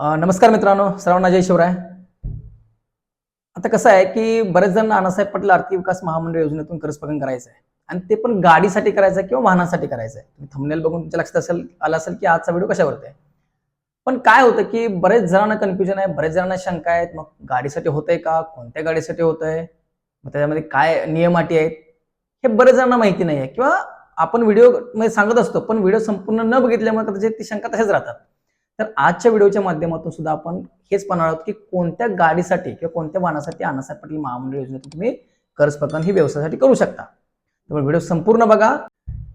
नमस्कार मित्रांनो सर्वांना जय शिवराय. आता कसं आहे की बरेच जण नानासाहेब पटेल आर्थिक विकास महामंडळ योजनेतून करस्पगन करायचं आहे आणि ते पण गाडीसाठी करायचं आहे किंवा वाहनासाठी करायचं आहे तुम्ही थंबनेल बघून तुमच्या लक्षात असेल आलं असेल की आजचा व्हिडिओ कशावरती आहे. पण काय होतं की बरेच जणांना कन्फ्युजन आहे बरेच जणांना शंका आहेत मग गाडीसाठी होतंय का कोणत्या गाडीसाठी होतंय मग त्याच्यामध्ये काय नियम अटी आहेत हे बरेच जणांना माहिती नाही आहे किंवा आपण व्हिडिओमध्ये सांगत असतो पण व्हिडिओ संपूर्ण न बघितल्यामुळे कदाचित ती शंका तशाच राहतात. तर आजच्या व्हिडिओच्या माध्यमातून सुद्धा आपण हेच पाहणार आहोत की कोणत्या गाडीसाठी किंवा कोणत्या वाहनासाठी अण्णासाहेब पाटील महामंडळ योजनेतून तुम्ही कर्ज प्रकरण ही व्यवसायासाठी करू शकता. त्यामुळे व्हिडिओ संपूर्ण बघा.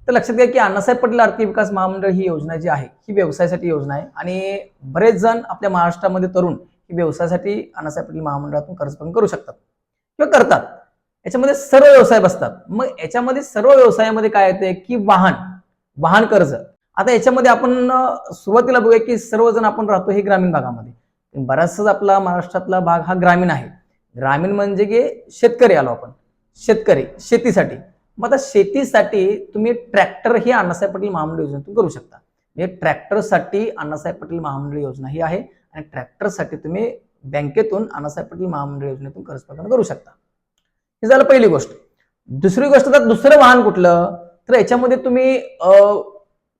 तर लक्षात घ्या की अण्णासाहेब पाटील आर्थिक विकास महामंडळ ही योजना जी आहे ही व्यवसायासाठी योजना आहे आणि बरेच जण आपल्या महाराष्ट्रामध्ये तरुण ही व्यवसायासाठी अण्णासाहेब पाटील महामंडळातून कर्ज प्रकरण करू शकतात किंवा करतात. याच्यामध्ये सर्व व्यवसाय बसतात. मग याच्यामध्ये सर्व व्यवसायामध्ये काय येते की वाहन वाहन कर्ज. आता याच्यामध्ये आपण सुरुवातीला बघूया की सर्वजण आपण राहतो हे ग्रामीण भागामध्ये. बराचसाच आपला महाराष्ट्रातला भाग हा ग्रामीण आहे. ग्रामीण म्हणजे की शेतकरी आलो आपण. शेतकरी शेतीसाठी. मग आता शेतीसाठी तुम्ही ट्रॅक्टर ही अण्णासाहेब पाटील महामंडळ योजनेतून करू शकता. म्हणजे ट्रॅक्टरसाठी अण्णासाहेब पाटील महामंडळ योजना ही आहे आणि ट्रॅक्टरसाठी तुम्ही बँकेतून अण्णासाहेब पाटील महामंडळ योजनेतून कर्ज प्रदान करू शकता. हे झालं पहिली गोष्ट. दुसरी गोष्ट तर दुसरं वाहन कुठलं? तर याच्यामध्ये तुम्ही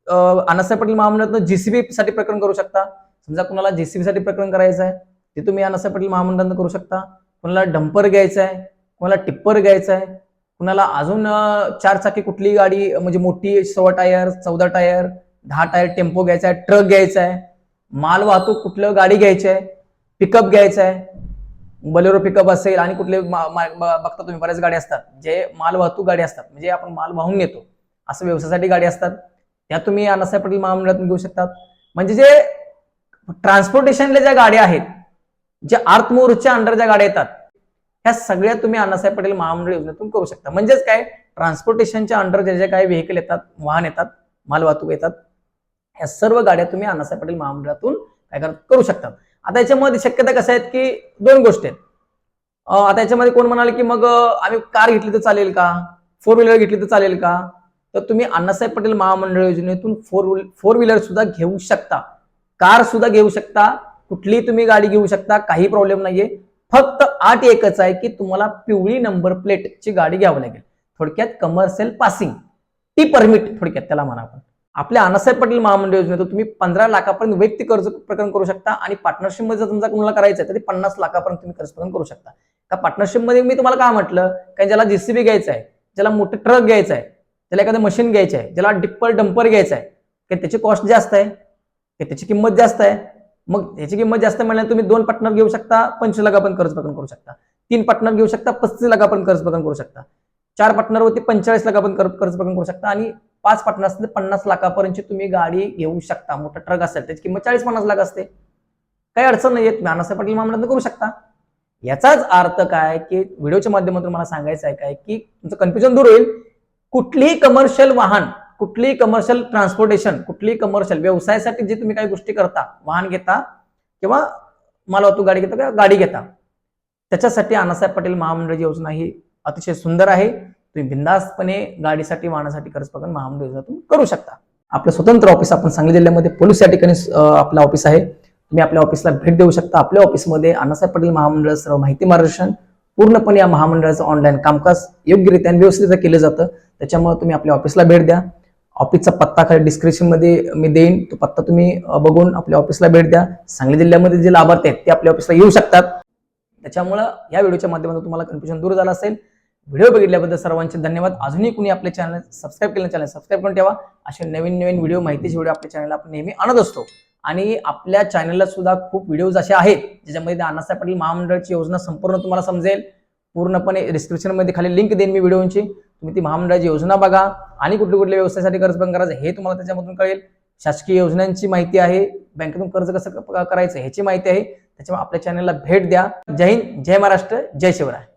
अण्णासाहेब पाटील महामंडळातून जीसीबी साठी प्रकरण करू शकता. समजा कुणाला जीसीबी साठी प्रकरण करायचं आहे ते तुम्ही अण्णासाहेब पाटील महामंडळातून करू शकता. कुणाला डंपर घ्यायचं आहे कुणाला टिप्पर घ्यायचं आहे कुणाला अजून चार चाकी कुठली गाडी म्हणजे मोठी सोळा टायर चौदा टायर दहा टायर टेम्पो घ्यायचा आहे ट्रक घ्यायचा आहे माल वाहतूक कुठलं गाडी घ्यायची आहे पिकअप घ्यायचं आहे बलेरो पिकअप असेल आणि कुठले मा- मा- बघता तुम्ही बऱ्याच गाड्या असतात जे माल वाहतूक गाडी असतात म्हणजे आपण माल वाहून नेतो असं व्यवसायासाठी गाडी असतात. त्या तुम्ही अनासाहेब पाटील महामंडळातून घेऊ शकतात. म्हणजे जे ट्रान्सपोर्टेशनला ज्या गाड्या आहेत ज्या आर्थमोरच्या अंडर ज्या गाड्या येतात ह्या सगळ्या तुम्ही अण्णासाहेब पाटील महामंडळ योजनेतून करू शकता. म्हणजेच काय? ट्रान्सपोर्टेशनच्या अंडर जे जे काही व्हेकल येतात वाहन येतात माल वाहतूक येतात ह्या सर्व गाड्या तुम्ही अण्णासाहेब पाटील महामंडळातून काय करू शकतात. आता याच्यामध्ये शक्यता कसं आहेत की दोन गोष्टी आहेत. आता याच्यामध्ये कोण म्हणाले की मग आम्ही कार घेतली तर चालेल का? फोर व्हीलर घेतली तर चालेल का? तर तुम्ही अण्णासाहेब पटेल महामंडळ योजनेतून फोर फोर व्हीलर सुद्धा घेऊ शकता. कार सुद्धा घेऊ शकता. कुठलीही तुम्ही गाडी घेऊ शकता. काही प्रॉब्लेम नाहीये. फक्त आठ एकच आहे की तुम्हाला पिवळी नंबर प्लेटची गाडी घ्यावी लागेल. थोडक्यात कमर्शियल पासिंग टी परमिट थोडक्यात त्याला म्हणा आपण आपल्या अण्णासाहेब पटेल महामंडळ योजनेतून तुम्ही पंधरा लाखापर्यंत वैयक्तिक कर्ज प्रकरण करू शकता आणि पार्टनरशिपमध्ये जर तुमचा कोणाला करायचं आहे तर पन्नास लाखापर्यंत तुम्ही कर्ज प्रकरण करू शकता. का पार्टनरशिपमध्ये मी तुम्हाला काय म्हटलं? कारण ज्याला जेसीबी घ्यायचं आहे ज्याला मोठं ट्रक घ्यायचं आहे त्याला एखादं मशीन घ्यायचं आहे ज्याला डिप्पर डंपर घ्यायचं आहे की त्याची कॉस्ट जास्त आहे की त्याची किंमत जास्त आहे. मग याची किंमत जास्त म्हणल्याने तुम्ही दोन पार्टनर घेऊ शकता पंचवीस लाखापर्यंत कर्ज प्रकरण करू शकता. तीन पार्टनर घेऊ शकता पस्तीस लाखापर्यंत कर्ज प्रकरण करू शकता. चार पार्टनरवरती पंचेचाळीस लाखापर्यंत कर- कर्ज प्रकरण करू शकता. आणि पाच पार्टनर असतील पन्नास लाखापर्यंतची तुम्ही गाडी घेऊ शकता. मोठा ट्रक असेल त्याची किंमत चाळीस पन्नास लाख असते. काही अडचण नाही येत नानासाहेब पाटील मामल्यात करू शकता. याचाच अर्थ काय की व्हिडिओच्या माध्यमातून मला सांगायचं आहे काय की तुमचं कन्फ्युजन दूर होईल. कुठलीही कमर्शियल वाहन कुठलीही कमर्शियल ट्रान्सपोर्टेशन कुठलीही कमर्शियल व्यवसायासाठी जे तुम्ही काही गोष्टी करता वाहन घेता किंवा मला वाहतूक गाडी घेता किंवा गाडी घेता त्याच्यासाठी अण्णासाहेब पटेल महामंडळ योजना ही अतिशय सुंदर आहे. तुम्ही बिंदास्तपणे गाडीसाठी वाहनासाठी कर्ज प्रकरण महामंडळ तुम्ही करू शकता. आपलं स्वतंत्र ऑफिस आपण सांगली जिल्ह्यामध्ये पोलीस या ठिकाणी आपलं ऑफिस आहे. तुम्ही आपल्या ऑफिसला भेट देऊ शकता. आपल्या ऑफिसमध्ये अण्णासाहेब पटेल महामंडळ सर्व माहिती मार्गदर्शन पूर्णपणे या महामंडळाचं ऑनलाईन कामकाज योग्यरित्या आणि व्यवस्थित केलं जातं. त्याच्यामुळे तुम्ही आपल्या ऑफिसला भेट द्या. ऑफिसचा पत्ता खाली डिस्क्रिप्शनमध्ये मी देईन. तो पत्ता तुम्ही बघून आपल्या ऑफिसला भेट द्या. सांगली जिल्ह्यामध्ये जे लाभार्थी आहेत ते आपल्या ऑफिसला येऊ शकतात. त्याच्यामुळं या व्हिडिओच्या माध्यमातून तुम्हाला कन्फ्युजन दूर झालं असेल. व्हिडिओ बघितल्याबद्दल सर्वांचे धन्यवाद. अजूनही कुणी आपले चॅनल सबस्क्राईब केलं चॅनल सबस्क्राईब करून ठेवा. असे नवीन नवीन व्हिडिओ माहितीचे व्हिडिओ आपल्या चॅनलला आपण नेहमी आणत असतो. आणि आपल्या चॅनलला सुद्धा खूप व्हिडिओज असे आहेत ज्याच्यामध्ये अण्णासाहेब पाटील महामंडळाची योजना संपूर्ण तुम्हाला समजेल. पूर्णपणे डिस्क्रिप्शनमध्ये खाली लिंक देईन मी व्हिडिओची तुम्ही ती महामंडळाची योजना बघा आणि कुठल्या कुठल्या व्यवसायासाठी कर्ज पण करायचं हे तुम्हाला त्याच्यामधून कळेल. शासकीय योजनांची माहिती आहे. बँकेतून कर्ज कसं क- करायचं ह्याची माहिती आहे. त्याच्यामुळे आपल्या चॅनलला भेट द्या. जय हिंद जय महाराष्ट्र जय शिवराय.